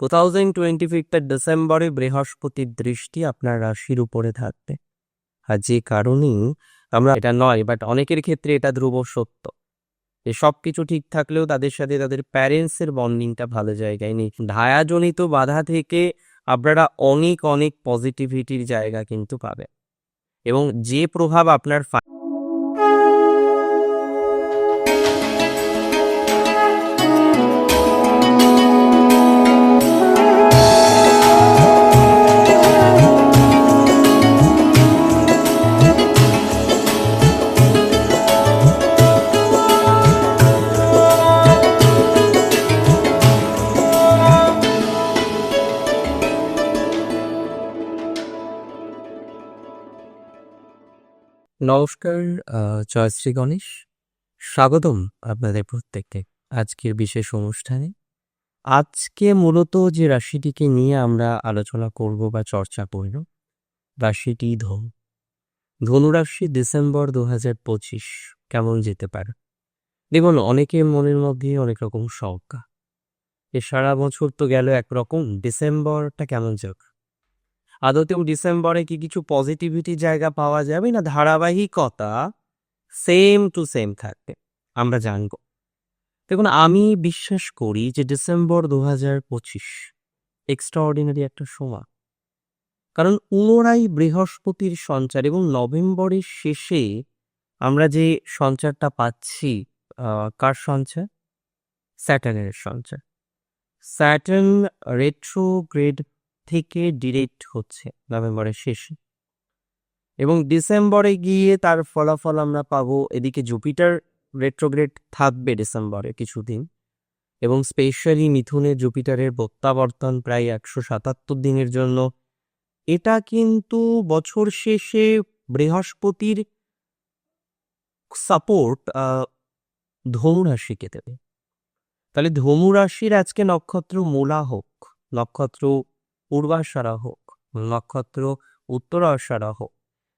Two thousand twenty ফিফথের ডিসেম্বরে বৃহস্পতির দৃষ্টি আপনার রাশির উপরে থাকবে। আর যে কারণেই আমরা এটা নয় বাট অনেকের ক্ষেত্রে এটা ধ্রুব সত্য। যে সব কিছু ঠিক থাকলেও তাদের সাথে তাদের প্যারেন্টসের বন্ডিংটা ভালো জায়গায় নেই। ধায়াজনিত বাধা থেকে আপনারা অনেক অনেক পজিটিভিটির জায়গা কিন্তু পাবেন। এবং যে প্রভাব আপনার নমস্কার জয়শ্রী গণেশ। স্বাগতম আপনাদের প্রত্যেককে আজকের বিশেষ অনুষ্ঠানে। আজকে মূলত যে রাশিটিকে নিয়ে আমরা আলোচনা করব বা চর্চা করব, রাশিটি ধনু। ধনুরাশি ডিসেম্বর দু হাজার পঁচিশ কেমন যেতে পারে? দেখুন, অনেকের মনের মধ্যে অনেক রকম শঙ্কা। এ সারা বছর তো গেল একরকম, ডিসেম্বরটা কেমন যাক? আদতেও ডিসেম্বরে কি কিছু পজিটিভিটি জায়গা পাওয়া যাবে? না, ধারাবাহিকতা সেম টু সেম থাকবে, আমরা জানব। দেখুন, আমি বিশ্বাস করি যে ডিসেম্বর দু হাজার পঁচিশ এক্সট্রাঅর্ডিনারি একটা সময়। কারণ পুনরায় বৃহস্পতির সঞ্চার এবং নভেম্বরের শেষে আমরা যে সঞ্চারটা পাচ্ছি কার সঞ্চার? স্যাটার্নের সঞ্চার। স্যাটার্ন রেট্রোগ্রেড থেকে ডিরেক্ট হচ্ছে নভেম্বরের শেষে। এবং ডিসেম্বরে গিয়ে তার ফলাফল আমরা পাবো এদিকে জুপিটার রেট্রোগ্রেড থাকবে ডিসেম্বরে কিছুদিন এবং স্পেশালি মিথুনে জুপিটারের প্রত্যাবর্তন প্রায় একশো সাতাত্তর দিনের জন্য। এটা কিন্তু বছর শেষে বৃহস্পতির সাপোর্ট ধনু রাশিকে দেবে। তাহলে ধনু রাশির আজকে নক্ষত্র মূলা হোক, নক্ষত্র পূর্বাশারা হোক, নক্ষত্র উত্তরাশারা হোক।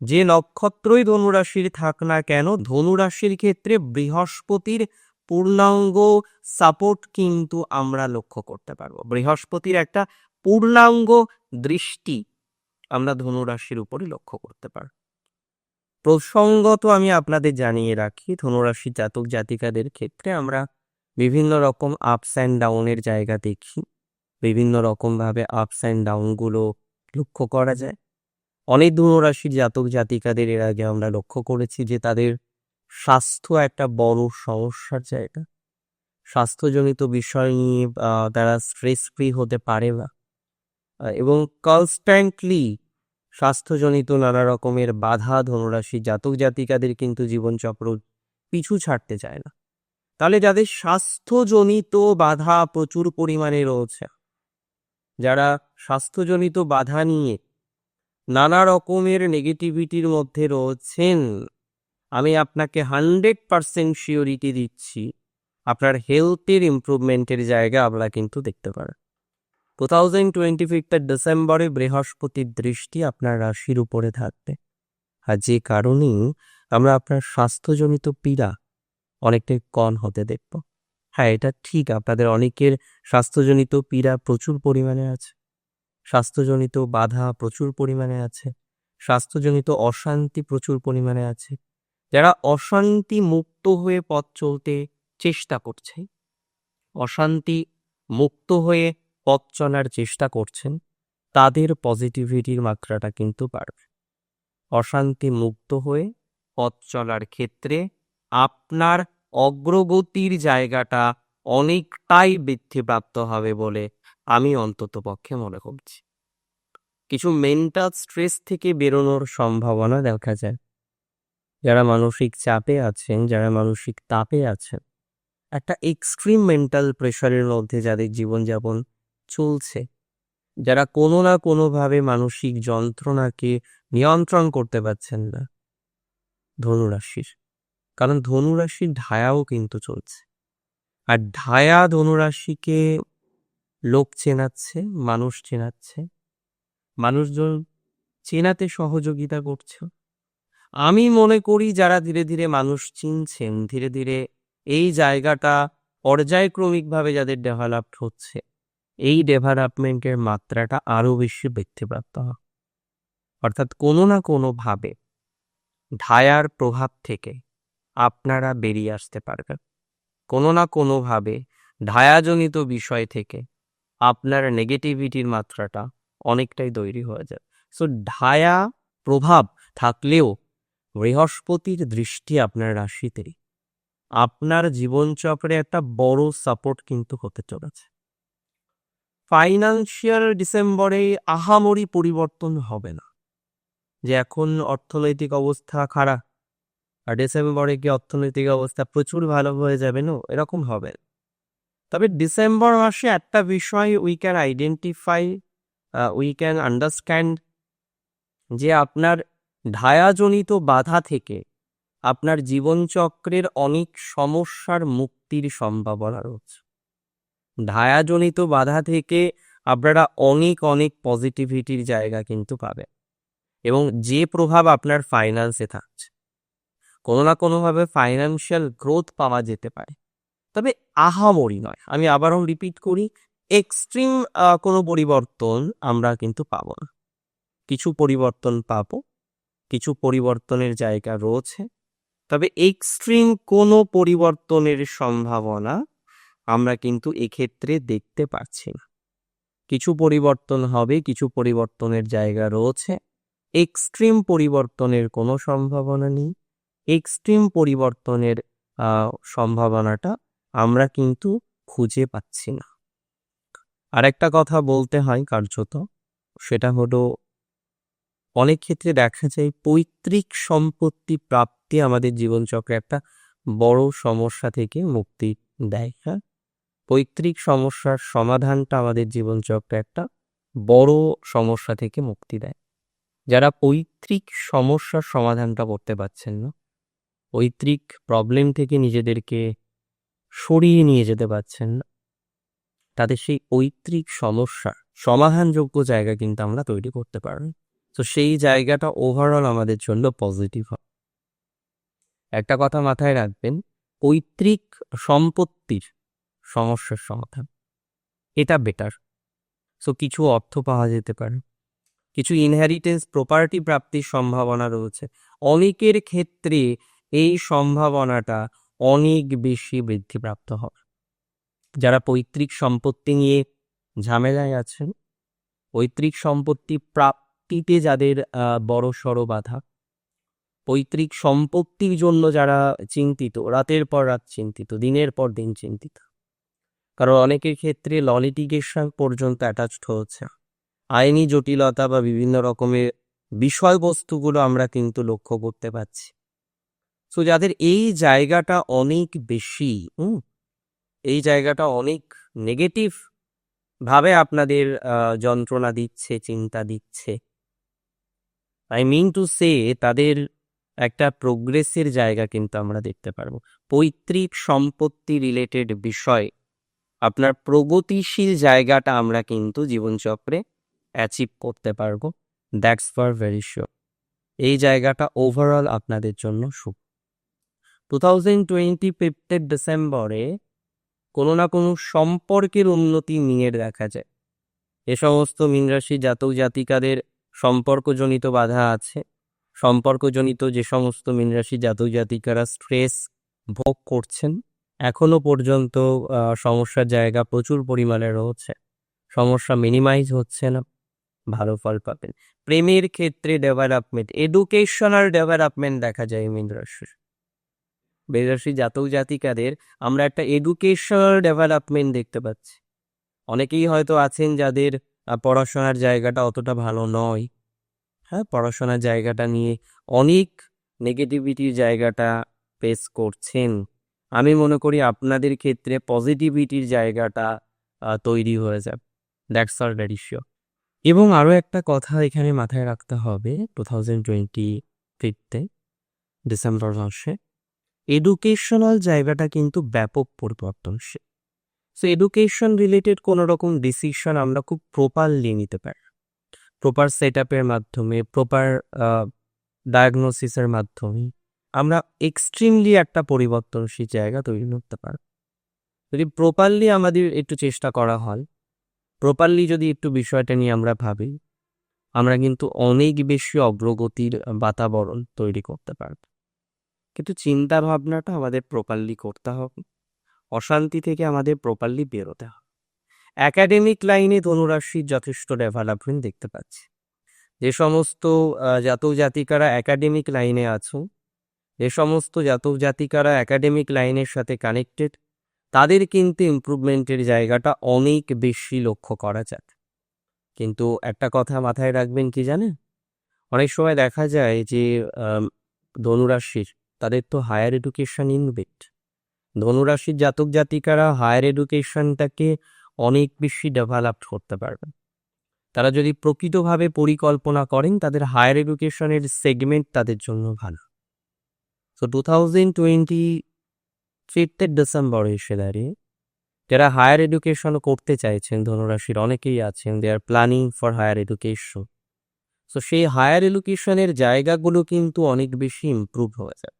যে নক্ষত্রই ধনুরাশির থাক না কেন, ধনুরাশির ক্ষেত্রে বৃহস্পতির পূর্ণাঙ্গ সাপোর্ট কিন্তু আমরা লক্ষ্য করতে পারব। বৃহস্পতির একটা পূর্ণাঙ্গ দৃষ্টি আমরা ধনুরাশির উপরে লক্ষ্য করতে পারব। প্রসঙ্গত আমি আপনাদের জানিয়ে রাখি, ধনুরাশি জাতক জাতিকাদের ক্ষেত্রে আমরা বিভিন্ন রকম আপস অ্যান্ড ডাউনের জায়গা দেখি। বিভিন্ন রকমভাবে আপস অ্যান্ড ডাউনগুলো লক্ষ্য করা যায়। অনেক ধনুরাশির জাতক জাতিকাদের এর আগে আমরা লক্ষ্য করেছি যে তাদের স্বাস্থ্য একটা বড় সমস্যার জায়গা। স্বাস্থ্যজনিত বিষয় নিয়ে তারা স্ট্রেস ফ্রি হতে পারে না। এবং কনস্ট্যান্টলি স্বাস্থ্যজনিত নানা রকমের বাধা ধনুরাশি জাতক জাতিকাদের কিন্তু জীবনচক্র পিছু ছাড়তে চায় না। তাহলে যাদের স্বাস্থ্যজনিত বাধা প্রচুর পরিমাণে রয়েছে যারা স্বাস্থ্যজনিত বাধা নিয়ে নানা রকমের নেগেটিভিটির মধ্যে রয়েছেন, আমি আপনাকে হান্ড্রেড পারসেন্ট শিওরিটি দিচ্ছি, আপনার হেলথের ইম্প্রুভমেন্টের জায়গা আমরা কিন্তু দেখতে পারেন। টু থাউজেন্ড টোয়েন্টি ফিফথের ডিসেম্বরে বৃহস্পতির দৃষ্টি আপনার রাশির উপরে থাকবে। আর যে কারণেই আমরা আপনার স্বাস্থ্যজনিত পীড়া অনেকটাই কম হতে দেখব। হ্যাঁ এটা ঠিক। আপনাদের অনেকের স্বাস্থ্যজনিত পীড়া প্রচুর পরিমাণে আছে। স্বাস্থ্যজনিত বাধা প্রচুর পরিমাণে আছে। স্বাস্থ্যজনিত অশান্তি প্রচুর পরিমাণে আছে। যারা অশান্তি মুক্ত হয়ে পথ চলতে চেষ্টা করছে, অশান্তি মুক্ত হয়ে পথ চলার চেষ্টা করছেন, তাদের পজিটিভিটির মাত্রাটা কিন্তু বাড়বে। অশান্তি মুক্ত হয়ে পথ চলার ক্ষেত্রে আপনার অগ্রগতির জায়গাটা অনেকটাই বৃদ্ধিপ্রাপ্ত হবে বলে আমি অন্তত পক্ষে মনে করছি। কিছু মেন্টাল স্ট্রেস থেকে বেরোনোর সম্ভাবনা দেখা যায়। যারা মানসিক চাপে আছেন, যারা মানসিক তাপে আছেন, একটা এক্সট্রিম মেন্টাল প্রেশারের মধ্যে যাদের জীবনযাপন চলছে, যারা কোনো না কোনোভাবে মানসিক যন্ত্রণাকে নিয়ন্ত্রণ করতে পারছেন না। ধনুরাশির কারণ ধনুরাশির ঢায়াও কিন্তু চলছে। আর ঢায়া ধনুরাশিকে লোক চেনাচ্ছে, মানুষ চেনাচ্ছে। মানুষজন চেনাতে সহযোগিতা করছে। আমি মনে করি যারা ধীরে ধীরে মানুষ চিনছেন, ধীরে ধীরে এই জায়গাটা পর্যায়ক্রমিকভাবে যাদের ডেভেলপড হচ্ছে, এই ডেভেলপমেন্টের মাত্রাটা আরও বেশি বৃদ্ধিপ্রাপ্ত হয় অর্থাৎ কোনো না কোনোভাবে ঢায়ার প্রভাব থেকে আপনারা বেরিয়ে আসতে পারবেন। কোনো না কোনোভাবে ঢায়াজনিত বিষয় থেকে আপনার নেগেটিভিটির মাত্রাটা অনেকটাই তৈরি হয়ে যায়। সো ঢায়া প্রভাব থাকলেও বৃহস্পতির দৃষ্টি আপনার রাশিতেই। আপনার জীবনচক্রে একটা বড় সাপোর্ট কিন্তু হতে চলেছে। ফাইন্যান্সিয়াল ডিসেম্বরে আহামরি পরিবর্তন হবে না। যে এখন অর্থনৈতিক অবস্থা খারাপ আর ডিসেম্বরে কি অর্থনৈতিক অবস্থা প্রচুর ভালো হয়ে যাবে, না? এরকম হবে। তবে ডিসেম্বর মাসে একটা বিষয় we can identify we can understand যে আপনার ঢায়াজনিত বাধা থেকে আপনার জীবনচক্রের অনেক সমস্যার মুক্তির সম্ভাবনা রয়েছে। ঢায়াজনিত বাধা থেকে আপনারা অনেক অনেক পজিটিভিটির জায়গা কিন্তু পাবেন এবং যে প্রভাব আপনার ফাইন্যান্সে থাকছে। কোনো না কোনোভাবে ফাইন্যান্সিয়াল গ্রোথ পাওয়া যেতে পারে। তবে আহামরি নয়। আমি আবারও রিপিট করি এক্সট্রিম কোনো পরিবর্তন আমরা কিন্তু পাবো না। কিছু পরিবর্তন পাবো, কিছু পরিবর্তনের জায়গা রয়েছে, তবে এক্সট্রিম কোনো পরিবর্তনের সম্ভাবনা আমরা কিন্তু এক্ষেত্রে দেখতে পাচ্ছি না। কিছু পরিবর্তন হবে, কিছু পরিবর্তনের জায়গা রয়েছে এক্সট্রিম পরিবর্তনের কোনো সম্ভাবনা নেই। এক্সট্রিম পরিবর্তনের সম্ভাবনাটা আমরা কিন্তু খুঁজে পাচ্ছি না। আরেকটা কথা বলতে হয় কার্যত, সেটা হলো অনেক ক্ষেত্রে দেখা যায় পৈতৃক সম্পত্তি প্রাপ্তি আমাদের জীবনচক্রে একটা বড় সমস্যা থেকে মুক্তি দেয় হ্যাঁ? পৈতৃক সমস্যার সমাধানটা আমাদের জীবনচক্রে একটা বড় সমস্যা থেকে মুক্তি দেয়। যারা পৈতৃক সমস্যার সমাধানটা করতে পারছেন না পৈতৃক প্রবলেম থেকে নিজেদেরকে সরিয়ে নিয়ে যেতে পারছেন না। তাদের সেই পৈতৃক সমস্যার সমাধানযোগ্য জায়গা কিন্তু আমরা তৈরি করতে পারি। তো সেই জায়গাটা ওভারঅল আমাদের জন্য পজিটিভ হয় একটা কথা মাথায় রাখবেন, পৈতৃক সম্পত্তির সমস্যার সমাধান, এটা বেটার সো কিছু অর্থ পাওয়া যেতে পারে। কিছু ইনহেরিটেন্স প্রপার্টি প্রাপ্তির সম্ভাবনা রয়েছে। অনেকের ক্ষেত্রে এই সম্ভাবনাটা অনেক বেশি বৃদ্ধিপ্রাপ্ত হবে। যারা পৈতৃক সম্পত্তি নিয়ে ঝামেলায় আছেন, পৈতৃক সম্পত্তি প্রাপ্তিতে যাদের বড় সড় বাধা, পৈতৃক সম্পত্তির জন্য যারা চিন্তিত, রাতের পর রাত চিন্তিত, দিনের পর দিন চিন্তিত, কারণ অনেকের ক্ষেত্রে ল লিটিগেশন পর্যন্ত অ্যাটাচড হচ্ছে। আইনি জটিলতা বা বিভিন্ন রকমের বিষয়বস্তুগুলো আমরা কিন্তু লক্ষ্য করতে পারছি। সো যাদের এই জায়গাটা অনেক বেশি, হুম, এই জায়গাটা অনেক নেগেটিভ ভাবে আপনাদের যন্ত্রণা দিচ্ছে, চিন্তা দিচ্ছে। আই মিন টু সে তাদের একটা প্রোগ্রেসের জায়গা কিন্তু আমরা দেখতে পারব। পৈতৃক সম্পত্তি রিলেটেড বিষয়, আপনার প্রগতিশীল জায়গাটা আমরা কিন্তু জীবনচক্রে অ্যাচিভ করতে পারব। দ্যাটস ফর ভেরি শিওর এই জায়গাটা ওভারঅল আপনাদের জন্য শুভ টু থাউজেন্ড টোয়েন্টি ফিফথের ডিসেম্বরে কোনো না কোনো সম্পর্কের উন্নতি নিয়ে দেখা যায়। এ সমস্ত মিনরাশি জাতক জাতিকাদের সম্পর্কজনিত বাধা আছে। সম্পর্কজনিত যে সমস্ত মিনরাশি জাতক জাতিকারা স্ট্রেস ভোগ করছেন, এখনও পর্যন্ত সমস্যার জায়গা প্রচুর পরিমাণে রয়েছে। সমস্যা মিনিমাইজ হচ্ছে না, ভালো ফল পাবেন। প্রেমের ক্ষেত্রে ডেভেলপমেন্ট এডুকেশনাল ডেভেলপমেন্ট দেখা যায় মীন বেরাশি জাতক জাতিকাদের আমরা একটা এডুকেশনাল ডেভেলপমেন্ট দেখতে পাচ্ছি। অনেকেই হয়তো আছেন যাদের পড়াশোনার জায়গাটা অতটা ভালো নয়। হ্যাঁ পড়াশোনার জায়গাটা নিয়ে অনেক নেগেটিভিটির জায়গাটা ফেস করছেন। আমি মনে করি আপনাদের ক্ষেত্রে পজিটিভিটির জায়গাটা তৈরি হয়ে যাবে। দ্যাটস আর ভেরি শিওর এবং আরও একটা কথা এখানে মাথায় রাখতে হবে টু থাউজেন্ড টোয়েন্টি ফিফতে ডিসেম্বর মাসে। এডুকেশনাল জায়গাটা কিন্তু ব্যাপক পরিবর্তনশীল। সো এডুকেশন রিলেটেড কোনো রকম ডিসিশন আমরা খুব প্রপারলি নিতে পারি। প্রপার সেট আপের মাধ্যমে প্রপার ডায়াগনোসিসের মাধ্যমে আমরা এক্সট্রিমলি একটা পরিবর্তনশীল জায়গা তৈরি করতে পারি যদি প্রপারলি আমাদের একটু চেষ্টা করা হয় প্রপারলি যদি একটু বিষয়টা নিয়ে আমরা ভাবি, আমরা কিন্তু অনেক বেশি অগ্রগতির বাতাবরণ তৈরি করতে পারব। কিন্তু চিন্তা ভাবনাটা আমাদের প্রপারলি করতে হবে। অশান্তি থেকে আমাদের প্রপারলি বেরোতে হবে। একাডেমিক লাইনে ধনুরাশির যথেষ্ট ডেভেলপমেন্ট দেখতে পাচ্ছি। যে সমস্ত জাতক জাতিকারা একাডেমিক লাইনে আছো, যে সমস্ত জাতক জাতিকারা একাডেমিক লাইনের সাথে কানেক্টেড তাদের কিন্তু ইমপ্রুভমেন্টের জায়গাটা অনেক বেশি লক্ষ্য করা যায় কিন্তু একটা কথা মাথায় রাখবেন কি জানেন? অনেক সময় দেখা যায় যে ধনুরাশির তাদের তো হায়ার এডুকেশন ইনভেট ধনুরাশির জাতক জাতিকারা হায়ার এডুকেশনটাকে অনেক বেশি ডেভেলপ করতে পারবেন তারা যদি প্রকৃতভাবে পরিকল্পনা করেন, তাদের হায়ার এডুকেশনের সেগমেন্ট তাদের জন্য ভালো। সো টু থাউজেন্ড টোয়েন্টি ফিফথের ডিসেম্বরে এসে দাঁড়িয়ে যারা হায়ার এডুকেশন করতে চাইছেন, ধনুরাশির অনেকেই আছেন they are planning for higher education so সেই হায়ার এডুকেশনের জায়গাগুলো কিন্তু অনেক বেশি ইমপ্রুভ হয়ে যায়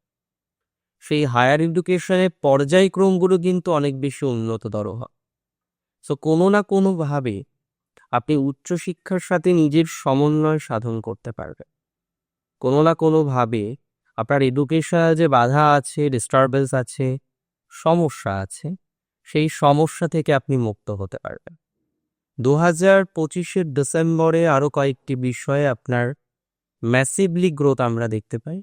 সেই হায়ার এডুকেশনের পর্যায়ক্রমগুলো কিন্তু অনেক বেশি উন্নততর হয় সো কোনো না কোনোভাবে আপনি উচ্চশিক্ষার সাথে নিজের সমন্বয় সাধন করতে পারবেন। কোনো না কোনোভাবে আপনার এডুকেশনে যে বাধা আছে ডিস্টারবেন্স আছে, সমস্যা আছে, সেই সমস্যা থেকে আপনি মুক্ত হতে পারবেন। দু হাজার পঁচিশের ডিসেম্বরে আরও কয়েকটি বিষয়ে আপনার ম্যাসিভলি গ্রোথ আমরা দেখতে পাই।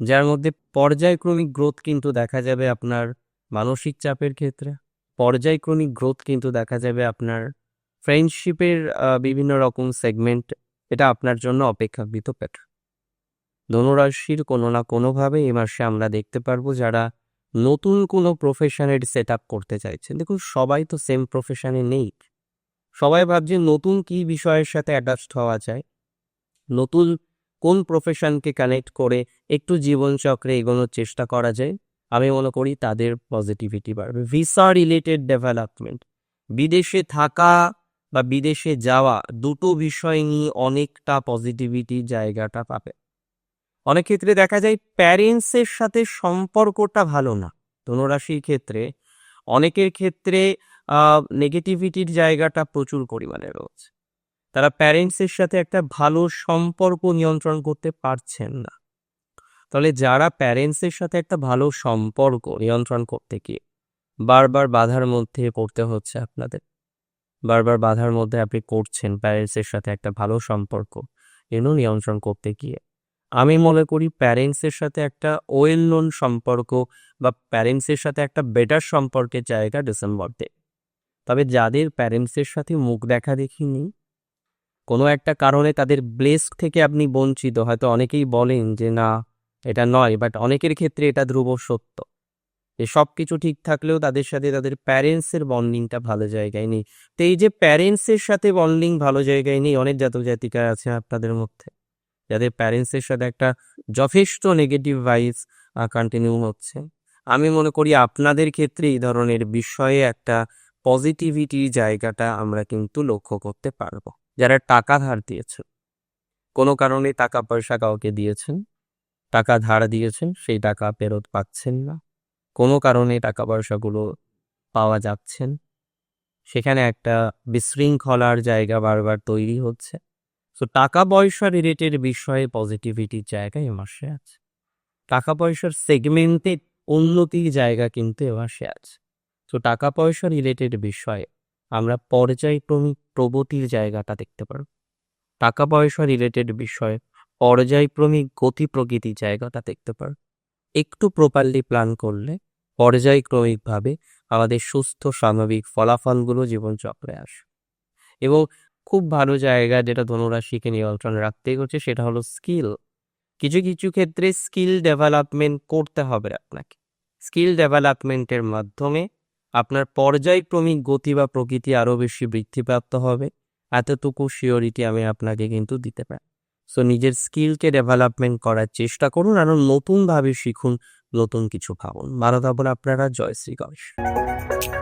যার মধ্যে পর্যায়ক্রমিক গ্রোথ কিন্তু দেখা যাবে আপনার মানসিক চাপের ক্ষেত্রে। পর্যায়ক্রমিক গ্রোথ কিন্তু দেখা যাবে আপনার ফ্রেন্ডশিপের বিভিন্ন রকম সেগমেন্ট এটা আপনার জন্য অপেক্ষাকৃত বেটার ধনুরাশির কোনো না কোনোভাবে এ মাসে আমরা দেখতে পারব যারা নতুন কোনো প্রফেশনের সেট আপ করতে চাইছেন দেখুন, সবাই তো সেম প্রফেশনে নেই। সবাই ভাবছে নতুন কি বিষয়ের সাথে অ্যাটাচড হওয়া যায়। নতুন কোন প্রফেশনকে কানেক্ট করে একটু জীবনচক্রে এগোনোর চেষ্টা করা যায়? আমি মনে করি তাদের পজিটিভিটি বাড়বে। ভিসা রিলেটেড ডেভেলপমেন্ট বিদেশে থাকা বা বিদেশে যাওয়া দুটো বিষয় নিয়ে অনেকটা পজিটিভিটি জায়গাটা পাবে। অনেক ক্ষেত্রে দেখা যায় প্যারেন্টসের সাথে সম্পর্কটা ভালো না। ধনুরাশির ক্ষেত্রে অনেকের ক্ষেত্রে নেগেটিভিটির জায়গাটা প্রচুর পরিমাণে রয়েছে। তারা প্যারেন্টসের সাথে একটা ভালো সম্পর্ক নিয়ন্ত্রণ করতে পারছেন না। তাহলে যারা প্যারেন্টসের সাথে একটা ভালো সম্পর্ক নিয়ন্ত্রণ করতে গিয়ে বারবার বাধার মধ্যে পড়তে হচ্ছে আপনাদের। বারবার বাধার মধ্যে আপনি করছেন প্যারেন্টসের সাথে একটা ভালো সম্পর্ক এগুলো নিয়ন্ত্রণ করতে গিয়ে। আমি মনে করি প্যারেন্টসের সাথে একটা ওয়েল নোন সম্পর্ক বা প্যারেন্টসের সাথে একটা বেটার সম্পর্কের জায়গা ডিসেম্বর ডে তবে যাদের প্যারেন্টসের সাথে মুখ দেখা দেখি নেই কোনো একটা কারণে তাদের ব্লেস থেকে আপনি বঞ্চিত। হয়তো অনেকেই বলেন যে, না, এটা নয়। বাট অনেকের ক্ষেত্রে এটা ধ্রুব সত্য। যে সব কিছু ঠিক থাকলেও তাদের সাথে তাদের প্যারেন্টসের বন্ডিংটা ভালো জায়গায় নেই। তো এই যে প্যারেন্টসের সাথে বন্ডিং ভালো জায়গায় নেই, অনেক জাতক জাতিকা আছে আপনাদের মধ্যে। যাদের প্যারেন্টসের সাথে একটা যথেষ্ট নেগেটিভ ভাইস কন্টিনিউ হচ্ছে। আমি মনে করি আপনাদের ক্ষেত্রে এই ধরনের বিষয়ে একটা পজিটিভিটির জায়গাটা আমরা কিন্তু লক্ষ্য করতে পারব। যারা টাকা ধার দিয়েছেন। কোনো কারণে টাকা পয়সা কাউকে দিয়েছেন, টাকা ধার দিয়েছেন, সেই টাকা ফেরত পাচ্ছেন না। কোনো কারণে টাকা পয়সাগুলো পাওয়া যাচ্ছেন সেখানে একটা বিশৃঙ্খলার জায়গা বারবার তৈরি হচ্ছে। সো টাকা পয়সা রিলেটেড বিষয়ে পজিটিভিটির জায়গা এ মাসে আছে। টাকা পয়সার সেগমেন্টে উন্নতির জায়গা কিন্তু এ মাসে আছে। তো টাকা পয়সা রিলেটেড বিষয়ে আমরা পর্যায়ক্রমিক প্রগতির জায়গাটা দেখতে পারব। টাকা পয়সা রিলেটেড বিষয়ে পর্যায়ক্রমিক গতি প্রকৃতির জায়গাটা দেখতে পারব। একটু প্রপারলি প্ল্যান করলে পর্যায়ক্রমিকভাবে আমাদের সুস্থ স্বাভাবিক ফলাফলগুলো জীবনচক্রে আসে এবং খুব ভালো জায়গা যেটা ধনুরাশিকে নিয়ন্ত্রণ রাখতেই হচ্ছে সেটা হলো স্কিল কিছু কিছু ক্ষেত্রে স্কিল ডেভেলপমেন্ট করতে হবে আপনাকে। স্কিল ডেভেলপমেন্টের মাধ্যমে আপনার পর্যায়ক্রমিক গতি বা প্রকৃতি আরও বেশি বৃদ্ধিপ্রাপ্ত হবে। এতটুকু শিওরিটি আমি আপনাকে কিন্তু দিতে পারি। সো নিজের স্কিলকে ডেভেলপমেন্ট করার চেষ্টা করুন আরও নতুনভাবে শিখুন, নতুন কিছু ভাবুন। ভালো থাকুন আপনারা। জয় শ্রী গণেশ।